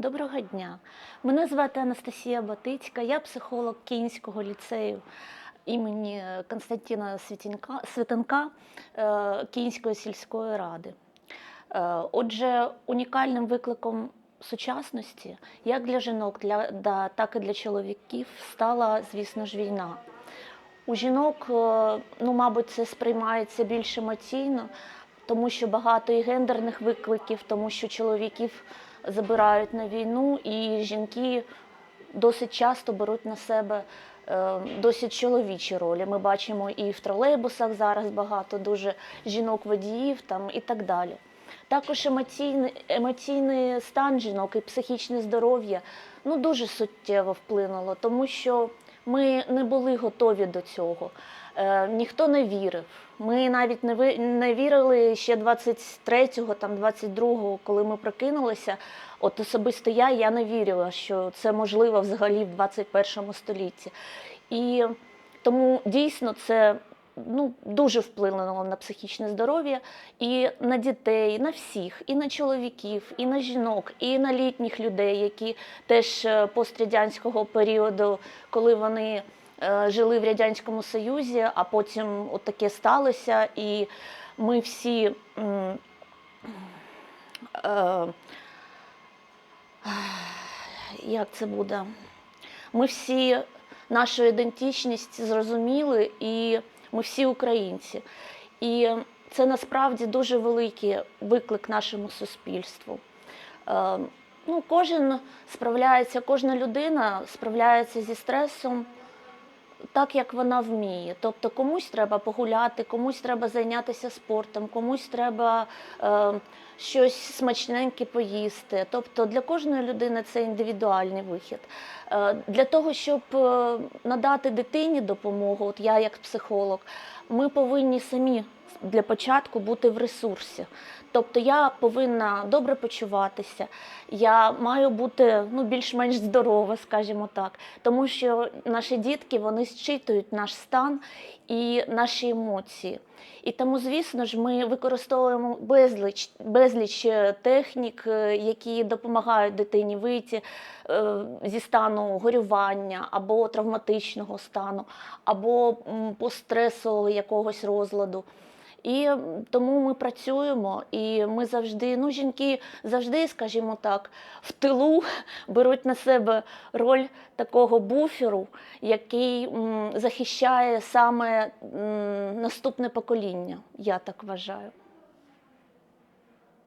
Доброго дня. Мене звати Анастасія Батицька, я психолог Київського ліцею імені Константина Світінка- Світанка е, Київської сільської ради. Е, Отже, унікальним викликом сучасності, як для жінок, так і для чоловіків, стала, звісно ж, війна. У жінок, е, ну, мабуть, це сприймається більш емоційно, тому що багато і гендерних викликів, тому що чоловіків забирають на війну, і жінки досить часто беруть на себе е, досить чоловічі ролі. Ми бачимо і в тролейбусах зараз багато дуже жінок-водіїв там і так далі. Також емоційний, емоційний стан жінок і психічне здоров'я ну, дуже суттєво вплинуло, тому що ми не були готові до цього. Е, ніхто не вірив. Ми навіть не, ви, не вірили ще 23-го, там 22-го, коли ми прокинулися. От особисто я, я не вірила, що це можливо взагалі в 21 столітті. І тому дійсно це ну, дуже вплинуло на психічне здоров'я і на дітей, на всіх, і на чоловіків, і на жінок, і на літніх людей, які теж е, пострадянського періоду, коли вони е, жили в Радянському Союзі, а потім от таке сталося, і ми всі. е, як це буде? Ми всі нашу ідентичність зрозуміли, і ми всі українці. І це насправді дуже великий виклик нашому суспільству. Е, ну, кожен справляється, кожна людина справляється зі стресом так, як вона вміє. Тобто комусь треба погуляти, комусь треба зайнятися спортом, комусь треба е, щось смачненьке поїсти. Тобто для кожної людини це індивідуальний вихід. Е, для того, щоб е, надати дитині допомогу, от я як психолог, ми повинні самі для початку бути в ресурсі. Тобто я повинна добре почуватися, я маю бути ну, більш-менш здорова, скажімо так, тому що наші дітки вони зчитують наш стан і наші емоції. І тому, звісно ж, ми використовуємо безліч, безліч е, технік, е, які допомагають дитині вийти е, зі стану горювання або травматичного стану, або постстресового якогось розладу. І тому ми працюємо, і ми завжди, ну, жінки завжди, скажімо так, в тилу беруть на себе роль такого буферу, який захищає саме наступне покоління, я так вважаю.